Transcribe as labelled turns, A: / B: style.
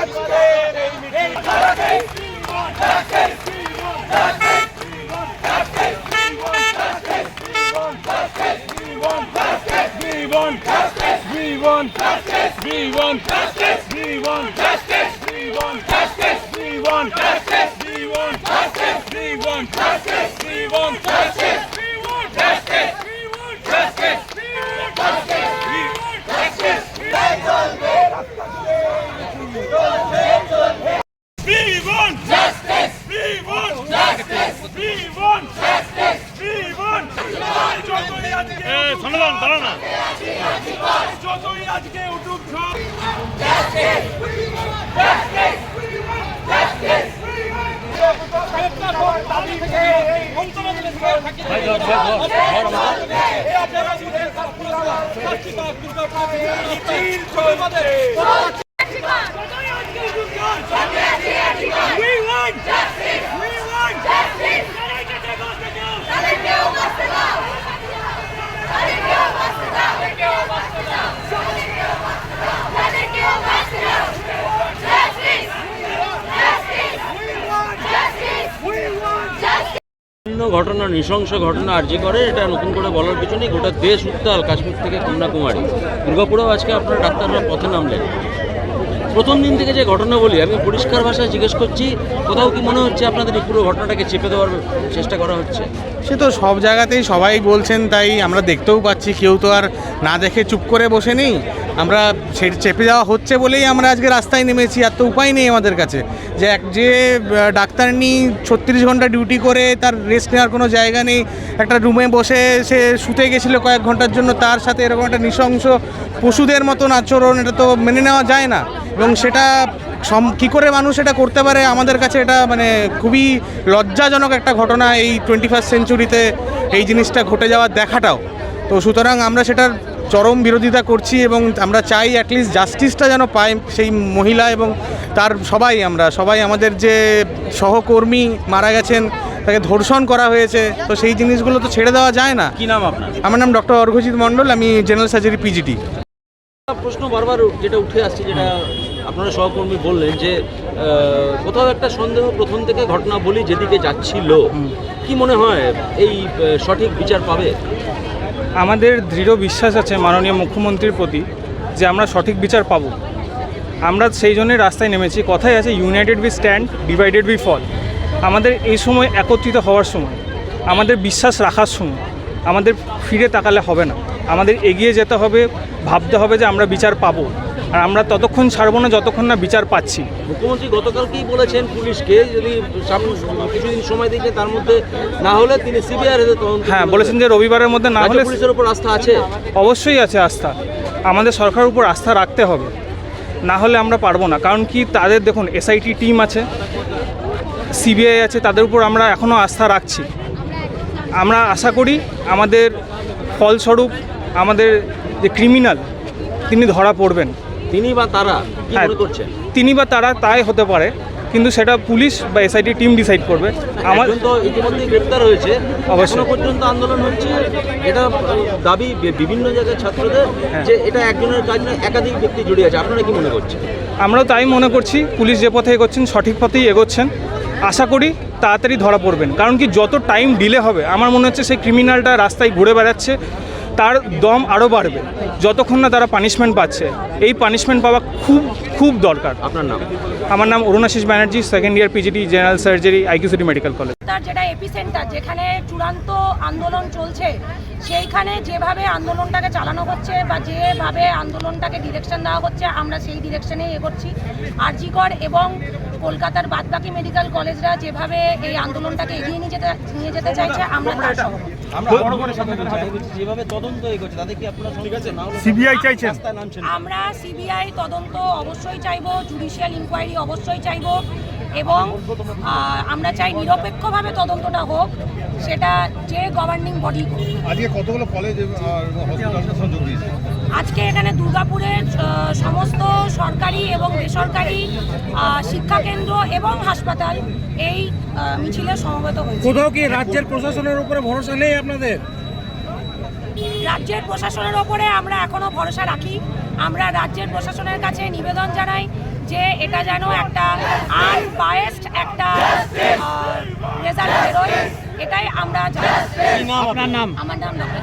A: আজকের এই মিছিল We want justice. We want justice. We want justice. We want justice. We We want justice!
B: বিভিন্ন ঘটনা, নৃশংস ঘটনা আর্জি করে, এটা নতুন করে বলার কিছু নেই। গোটা দেশ উত্তাল কাশ্মীর থেকে কন্যাকুমারী। দুর্গাপুরেও আজকে আপনার ডাক্তাররা পথে নামলেন। প্রথম দিন থেকে যে ঘটনা বলি আমি পরিষ্কার ভাষায় জিজ্ঞেস করছি কোথাও কি মনে হচ্ছে আপনাদের এই পুরো ঘটনাটাকে চেপে দেওয়ার চেষ্টা করা হচ্ছে?
C: সে তো সব জায়গাতেই সবাই বলছেন তাই আমরা দেখতেও পাচ্ছি কেউ তো আর না দেখে চুপ করে বসে নেই। আমরা চেপে যাওয়া হচ্ছে বলেই আমরা আজকে রাস্তায় নেমেছি আর তো উপায় নেই আমাদের কাছে। যে এক যে আহ, ডাক্তার নিই ছত্রিশ ঘণ্টা ডিউটি করে তার রেস্ট নেওয়ার কোনো জায়গা নেই একটা রুমে বসে সে শুতে গেছিল কয়েক ঘণ্টার জন্য তার সাথে এরকম একটা নৃশংস পশুদের মতন আচরণ এটা তো মেনে নেওয়া যায় না। এবং সেটা সম কী করে মানুষ এটা করতে পারে আমাদের কাছে এটা মানে খুবই লজ্জাজনক একটা ঘটনা এই টোয়েন্টি ফার্স্ট সেঞ্চুরিতে এই জিনিসটা ঘটে যাওয়ার দেখাটাও। তো সুতরাং আমরা সেটার চরম বিরোধিতা করছি এবং আমরা চাই অ্যাটলিস্ট জাস্টিসটা যেন পায় সেই মহিলা এবং তার সবাই আমরা সবাই আমাদের যে সহকর্মী মারা গেছেন তাকে ধর্ষণ করা হয়েছে তো সেই জিনিসগুলো তো ছেড়ে দেওয়া যায় না।
B: কি নাম আপনার?
C: আমার নাম ডক্টর অর্ঘজিৎ মণ্ডল আমি জেনারেল সার্জারি পিজিটি
B: প্রশ্ন বারবার যেটা উঠে আসছে যেটা আপনারা সহকর্মী বললেন যে কোথাও একটা সন্দেহ প্রথম থেকে ঘটনা বলি যেদিকে যাচ্ছিল। কি মনে হয় এই সঠিক বিচার পাবে?
D: আমাদের দৃঢ় বিশ্বাস আছে মাননীয় মুখ্যমন্ত্রীর প্রতি যে আমরা সঠিক বিচার পাবো। আমরা সেই জন্যই রাস্তায় নেমেছি। কথাই আছে united we stand divided we fall আমাদের এই সময় একত্রিত হওয়ার সময় আমাদের বিশ্বাস রাখার সময় আমাদের ফিরে তাকালে হবে না। আমাদের এগিয়ে যেতে হবে ভাবতে হবে যে আমরা বিচার পাবো। আর আমরা ততক্ষণ ছাড়বো না যতক্ষণ না বিচার পাচ্ছি।
B: মুখ্যমন্ত্রী গতকালকেই বলেছেন পুলিশকে যদি সামনে কিছুদিন সময় দিয়েছে তার মধ্যে না হলে তিনি সিবিআর
D: হ্যাঁ বলেছেন যে রবিবারের মধ্যে না হলে
B: পুলিশের উপর আস্থা আছে?
D: অবশ্যই আছে আস্থা। আমাদের সরকারের উপর আস্থা রাখতে হবে। না হলে আমরা পারব না। কারণ কি তাদের দেখুন এসআইটি টিম আছে সিবিআই আছে তাদের উপর আমরা এখনও আস্থা রাখছি। আমরা আশা করি আমাদের ফলস্বরূপ আমাদের যে ক্রিমিনাল তিনি ধরা পড়বেন।
B: তিনি বা তারা কি
D: হ্যাঁ।
B: মনে করছেন?
D: তিনি বা তারা তাই হতে পারে কিন্তু সেটা পুলিশ বা এসআইটি টিম ডিসাইড করবে। আমার
B: তো ইতিমধ্যেই গ্রেপ্তার হয়েছে।
D: অবশ্যই।
B: এখনও পর্যন্ত আন্দোলন হচ্ছে এটা দাবি বিভিন্ন জায়গায় ছাত্রদের
D: হ্যাঁ।
B: যে এটা একজনের কাজ নয় একাধিক ব্যক্তি জড়িয়ে আছে। আপনারা কি মনে করছেন?
D: আমরাও তাই মনে করছি পুলিশ যে পথে এগোচ্ছেন সঠিক পথেই এগোচ্ছেন। আশা করি তাড়াতাড়ি ধরা পড়বেন। কারণ কি যত টাইম ডিলে হবে আমার মনে হচ্ছে সেই ক্রিমিনালটা রাস্তায় ঘুরে বেড়াচ্ছে। তার দম আরও বাড়বে। যতক্ষণ না তারা পানিশমেন্ট পাচ্ছে। এই পানিশমেন্ট পাওয়া খুব খুব দরকার।
B: আপনার নাম?
D: আমার নাম Arunashis Banerjee second year PGT general surgery IQ City medical college
E: তার যেটা এপিসেন্টার যেখানে চূড়ান্ত আন্দোলন চলছে সেইখানে যেভাবে আন্দোলনটাকে চালানো হচ্ছে বা যেভাবে আন্দোলনটাকে ডিরেকশন দেওয়া হচ্ছে আমরা সেই ডিরেকশনেই এগোচ্ছি। আরজিকর এবং কলকাতার বাদবাকি মেডিকেল কলেজরা যেভাবে এই আন্দোলনটাকে এগিয়ে নিয়ে যেতে নিয়ে যেতে চাইছে আমরা তার আমরা সিবিআই তদন্ত অবশ্যই চাইব জুডিশিয়াল ইনকোয়ারি অবশ্যই চাইব। এবং আমরা চাই নিরপেক্ষভাবে তদন্তটা হোক সেটা যে গভর্নিং বডি
F: আজকে কতগুলো কলেজ
E: আজকে এখানে দুর্গাপুরের সমস্ত সরকারি এবং বেসরকারি শিক্ষাকেন্দ্র এবং হাসপাতাল এই মিছিলে সমবেত হয়েছে।
A: কোথাও কি রাজ্যের প্রশাসনের উপরে ভরসা নেই আপনাদের?
E: রাজ্যের প্রশাসনের ওপরে আমরা এখনও ভরসা রাখি। আমরা রাজ্যের প্রশাসনের কাছে নিবেদন জানাই যে এটা যেন একটা আনবায়েসড একটা রেজাল্ট বেরোয় এটাই আমরা চাই
G: আপনার নাম?
E: আমার নাম ডক্টর